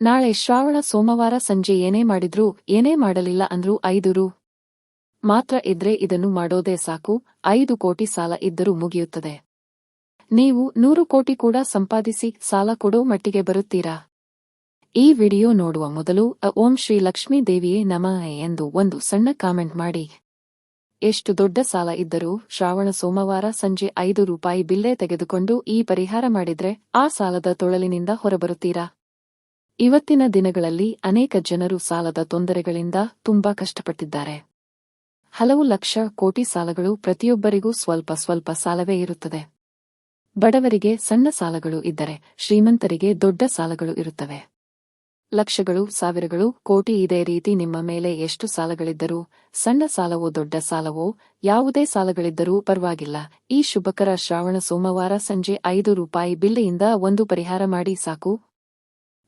ನಾಳೆ ಶ್ರಾವಣ ಸೋಮವಾರ ಸಂಜೆ ಏನೇ ಮಾಡಿದ್ರೂ ಏನೇ ಮಾಡಲಿಲ್ಲ ಅಂದ್ರೂ ಐದು ರು. ಮಾತ್ರ ಇದ್ರೆ ಇದನ್ನು ಮಾಡೋದೇ ಸಾಕು, ಐದು ಕೋಟಿ ಸಾಲ ಇದ್ದರೂ ಮುಗಿಯುತ್ತದೆ. ನೀವು ನೂರು ಕೋಟಿ ಕೂಡ ಸಂಪಾದಿಸಿ ಸಾಲ ಕೊಡೋ ಮಟ್ಟಿಗೆ ಬರುತ್ತೀರಾ? ಈ ವಿಡಿಯೋ ನೋಡುವ ಮೊದಲು ಓಂ ಶ್ರೀ ಲಕ್ಷ್ಮೀ ದೇವಿಯೇ ನಮಃ ಎಂದು ಒಂದು ಸಣ್ಣ ಕಾಮೆಂಟ್ ಮಾಡಿ. ಎಷ್ಟು ದೊಡ್ಡ ಸಾಲ ಇದ್ದರೂ ಶ್ರಾವಣ ಸೋಮವಾರ ಸಂಜೆ ಐದು ರೂಪಾಯಿ ಬಿಲ್ಲೆ ತೆಗೆದುಕೊಂಡು ಈ ಪರಿಹಾರ ಮಾಡಿದ್ರೆ ಆ ಸಾಲದ ತೊಳಲಿನಿಂದ ಹೊರಬರುತ್ತೀರಾ? ಇವತ್ತಿನ ದಿನಗಳಲ್ಲಿ ಅನೇಕ ಜನರು ಸಾಲದ ತೊಂದರೆಗಳಿಂದ ತುಂಬಾ ಕಷ್ಟಪಟ್ಟಿದ್ದಾರೆ. ಹಲವು ಲಕ್ಷ ಕೋಟಿ ಸಾಲಗಳು ಪ್ರತಿಯೊಬ್ಬರಿಗೂ ಸ್ವಲ್ಪ ಸ್ವಲ್ಪ ಸಾಲವೇ ಇರುತ್ತದೆ. ಬಡವರಿಗೆ ಸಣ್ಣ ಸಾಲಗಳು ಇದ್ದರೆ ಶ್ರೀಮಂತರಿಗೆ ದೊಡ್ಡ ಸಾಲಗಳು ಇರುತ್ತವೆ. ಲಕ್ಷಗಳು, ಸಾವಿರಗಳು, ಕೋಟಿ ಇದೇ ರೀತಿ ನಿಮ್ಮ ಮೇಲೆ ಎಷ್ಟು ಸಾಲಗಳಿದ್ದರೂ, ಸಣ್ಣ ಸಾಲವೋ ದೊಡ್ಡ ಸಾಲವೋ, ಯಾವುದೇ ಸಾಲಗಳಿದ್ದರೂ ಪರವಾಗಿಲ್ಲ. ಈ ಶುಭಕರ ಶ್ರಾವಣ ಸೋಮವಾರ ಸಂಜೆ ಐದು ರೂಪಾಯಿ ಬಿಲ್ಲೆಯಿಂದ ಒಂದು ಪರಿಹಾರ ಮಾಡಿ ಸಾಕು.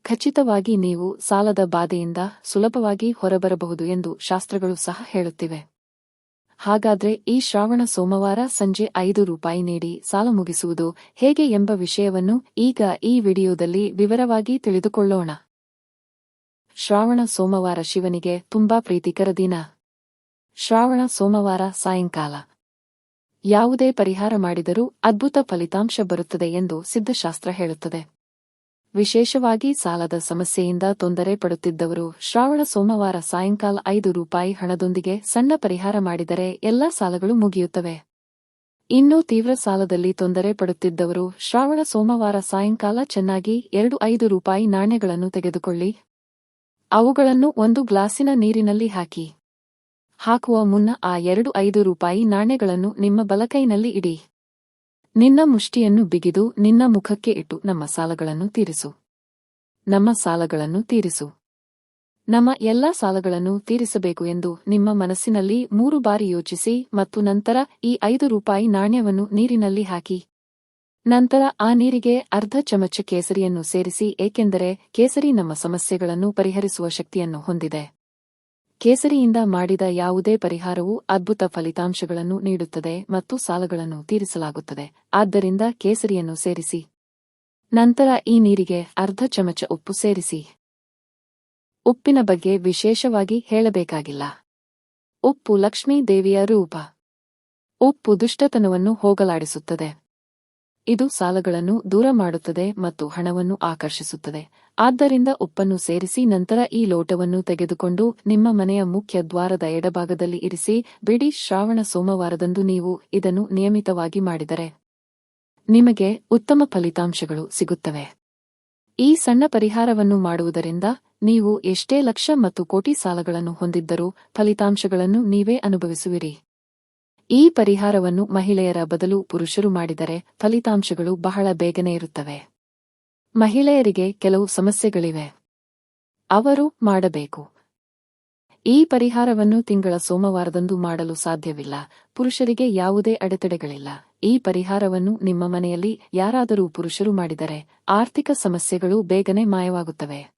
ಖಚಿತವಾಗಿ ನೀವು ಸಾಲದ ಬಾಧೆಯಿಂದ ಸುಲಭವಾಗಿ ಹೊರಬರಬಹುದು ಎಂದು ಶಾಸ್ತ್ರಗಳು ಸಹ ಹೇಳುತ್ತಿವೆ. ಹಾಗಾದ್ರೆ ಈ ಶ್ರಾವಣ ಸೋಮವಾರ ಸಂಜೆ ಐದು ರೂಪಾಯಿ ನೀಡಿ ಸಾಲ ಮುಗಿಸುವುದು ಹೇಗೆ ಎಂಬ ವಿಷಯವನ್ನು ಈಗ ಈ ವಿಡಿಯೋದಲ್ಲಿ ವಿವರವಾಗಿ ತಿಳಿದುಕೊಳ್ಳೋಣ. ಶ್ರಾವಣ ಸೋಮವಾರ ಶಿವನಿಗೆ ತುಂಬಾ ಪ್ರೀತಿಕರ ದಿನ. ಶ್ರಾವಣ ಸೋಮವಾರ ಸಾಯಂಕಾಲ. ಯಾವುದೇ ಪರಿಹಾರ ಮಾಡಿದರೂ ಅದ್ಭುತ ಫಲಿತಾಂಶ ಬರುತ್ತದೆ ಎಂದು ಸಿದ್ಧಶಾಸ್ತ್ರ ಹೇಳುತ್ತದೆ. ವಿಶೇಷವಾಗಿ ಸಾಲದ ಸಮಸ್ಯೆಯಿಂದ ತೊಂದರೆ ಪಡುತ್ತಿದ್ದವರು ಶ್ರಾವಣ ಸೋಮವಾರ ಸಾಯಂಕಾಲ ಐದು ರೂಪಾಯಿ ಹಣದೊಂದಿಗೆ ಸಣ್ಣ ಪರಿಹಾರ ಮಾಡಿದರೆ ಎಲ್ಲಾ ಸಾಲಗಳು ಮುಗಿಯುತ್ತವೆ. ಇನ್ನು ತೀವ್ರ ಸಾಲದಲ್ಲಿ ತೊಂದರೆ ಪಡುತ್ತಿದ್ದವರು ಶ್ರಾವಣ ಸೋಮವಾರ ಸಾಯಂಕಾಲ ಚೆನ್ನಾಗಿ ಎರಡು ಐದು ರೂಪಾಯಿ ನಾಣ್ಯಗಳನ್ನು ತೆಗೆದುಕೊಳ್ಳಿ. ಅವುಗಳನ್ನು ಒಂದು ಗ್ಲಾಸಿನ ನೀರಿನಲ್ಲಿ ಹಾಕಿ. ಹಾಕುವ ಮುನ್ನ ಆ ಎರಡು ಐದು ರೂಪಾಯಿ ನಾಣ್ಯಗಳನ್ನು ನಿಮ್ಮ ಬಲಕೈನಲ್ಲಿ ಇಡಿ. ನಿನ್ನ ಮುಷ್ಟಿಯನ್ನು ಬಿಗಿದು ನಿನ್ನ ಮುಖಕ್ಕೆ ಇಟ್ಟು ನಮ್ಮ ಸಾಲಗಳನ್ನು ತೀರಿಸು. ನಮ್ಮ ಸಾಲಗಳನ್ನು ತೀರಿಸು. ನಮ್ಮ ಎಲ್ಲಾ ಸಾಲಗಳನ್ನು ತೀರಿಸಬೇಕು ಎಂದು ನಿಮ್ಮ ಮನಸ್ಸಿನಲ್ಲಿ ಮೂರು ಬಾರಿ ಯೋಚಿಸಿ ಮತ್ತು ನಂತರ ಈ ಐದು ರೂಪಾಯಿ ನಾಣ್ಯವನ್ನು ನೀರಿನಲ್ಲಿ ಹಾಕಿ. ನಂತರ ಆ ನೀರಿಗೆ ಅರ್ಧ ಚಮಚ ಕೇಸರಿಯನ್ನು ಸೇರಿಸಿ ಏಕೆಂದರೆ ಕೇಸರಿ ನಮ್ಮ ಸಮಸ್ಯೆಗಳನ್ನು ಪರಿಹರಿಸುವ ಶಕ್ತಿಯನ್ನು ಹೊಂದಿದೆ. ಕೇಸರಿಯಿಂದ ಮಾಡಿದ ಯಾವುದೇ ಪರಿಹಾರವು ಅದ್ಭುತ ಫಲಿತಾಂಶಗಳನ್ನು ನೀಡುತ್ತದೆ ಮತ್ತು ಸಾಲಗಳನ್ನು ತೀರಿಸಲಾಗುತ್ತದೆ. ಆದ್ದರಿಂದ ಕೇಸರಿಯನ್ನು ಸೇರಿಸಿ. ನಂತರ ಈ ನೀರಿಗೆ ಅರ್ಧ ಚಮಚ ಉಪ್ಪು ಸೇರಿಸಿ. ಉಪ್ಪಿನ ಬಗ್ಗೆ ವಿಶೇಷವಾಗಿ ಹೇಳಬೇಕಾಗಿಲ್ಲ. ಉಪ್ಪು ಲಕ್ಷ್ಮೀ ದೇವಿಯ ರೂಪ. ಉಪ್ಪು ದುಷ್ಟತನವನ್ನು ಹೋಗಲಾಡಿಸುತ್ತದೆ. ಇದು ಸಾಲಗಳನ್ನು ದೂರ ಮಾಡುತ್ತದೆ ಮತ್ತು ಹಣವನ್ನು ಆಕರ್ಷಿಸುತ್ತದೆ. ಆದ್ದರಿಂದ ಉಪ್ಪನ್ನು ಸೇರಿಸಿ ನಂತರ ಈ ಲೋಟವನ್ನು ತೆಗೆದುಕೊಂಡು ನಿಮ್ಮ ಮನೆಯ ಮುಖ್ಯ ದ್ವಾರದ ಎಡಭಾಗದಲ್ಲಿ ಇರಿಸಿ, ಬಿಡಿ ಶ್ರಾವಣ ಸೋಮವಾರದಂದು ನೀವು ಇದನ್ನು ನಿಯಮಿತವಾಗಿ ಮಾಡಿದರೆ ನಿಮಗೆ ಉತ್ತಮ ಫಲಿತಾಂಶಗಳು ಸಿಗುತ್ತವೆ. ಈ ಸಣ್ಣ ಪರಿಹಾರವನ್ನು ಮಾಡುವುದರಿಂದ ನೀವು ಎಷ್ಟೇ ಲಕ್ಷ ಮತ್ತು ಕೋಟಿ ಸಾಲಗಳನ್ನು ಹೊಂದಿದ್ದರೂ ಫಲಿತಾಂಶಗಳನ್ನು ನೀವೇ ಅನುಭವಿಸುವಿರಿ. ಈ ಪರಿಹಾರವನ್ನು ಮಹಿಳೆಯರ ಬದಲು ಪುರುಷರು ಮಾಡಿದರೆ ಫಲಿತಾಂಶಗಳು ಬಹಳ ಬೇಗನೆ ಇರುತ್ತವೆ. ಮಹಿಳೆಯರಿಗೆ ಕೆಲವು ಸಮಸ್ಯೆಗಳಿವೆ. ಅವರು ಮಾಡಬೇಕು. ಈ ಪರಿಹಾರವನ್ನು ತಿಂಗಳ ಸೋಮವಾರದಂದು ಮಾಡಲು ಸಾಧ್ಯವಿಲ್ಲ. ಪುರುಷರಿಗೆ ಯಾವುದೇ ಅಡೆತಡೆಗಳಿಲ್ಲ. ಈ ಪರಿಹಾರವನ್ನು ನಿಮ್ಮ ಮನೆಯಲ್ಲಿ ಯಾರಾದರೂ ಪುರುಷರು ಮಾಡಿದರೆ ಆರ್ಥಿಕ ಸಮಸ್ಯೆಗಳು ಬೇಗನೆ ಮಾಯವಾಗುತ್ತವೆ.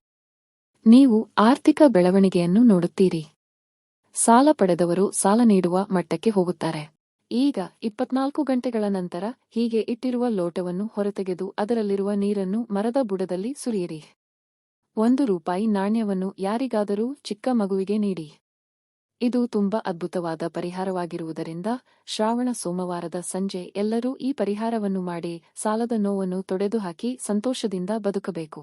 ನೀವು ಆರ್ಥಿಕ ಬೆಳವಣಿಗೆಯನ್ನು ನೋಡುತ್ತೀರಿ. ಸಾಲ ಪಡೆದವರು ಸಾಲ ನೀಡುವ ಮಟ್ಟಕ್ಕೆ ಹೋಗುತ್ತಾರೆ. ಈಗ ಇಪ್ಪತ್ನಾಲ್ಕು ಗಂಟೆಗಳ ನಂತರ ಹೀಗೆ ಇಟ್ಟಿರುವ ಲೋಟವನ್ನು ಹೊರತೆಗೆದು ಅದರಲ್ಲಿರುವ ನೀರನ್ನು ಮರದ ಬುಡದಲ್ಲಿ ಸುರಿಯಿರಿ. ಒಂದು ರೂಪಾಯಿ ನಾಣ್ಯವನ್ನು ಯಾರಿಗಾದರೂ ಚಿಕ್ಕ ಮಗುವಿಗೆ ನೀಡಿ. ಇದು ತುಂಬಾ ಅದ್ಭುತವಾದ ಪರಿಹಾರವಾಗಿರುವುದರಿಂದ ಶ್ರಾವಣ ಸೋಮವಾರದ ಸಂಜೆ ಎಲ್ಲರೂ ಈ ಪರಿಹಾರವನ್ನು ಮಾಡಿ ಸಾಲದ ನೋವನ್ನು ತೊಡೆದುಹಾಕಿ ಸಂತೋಷದಿಂದ ಬದುಕಬೇಕು.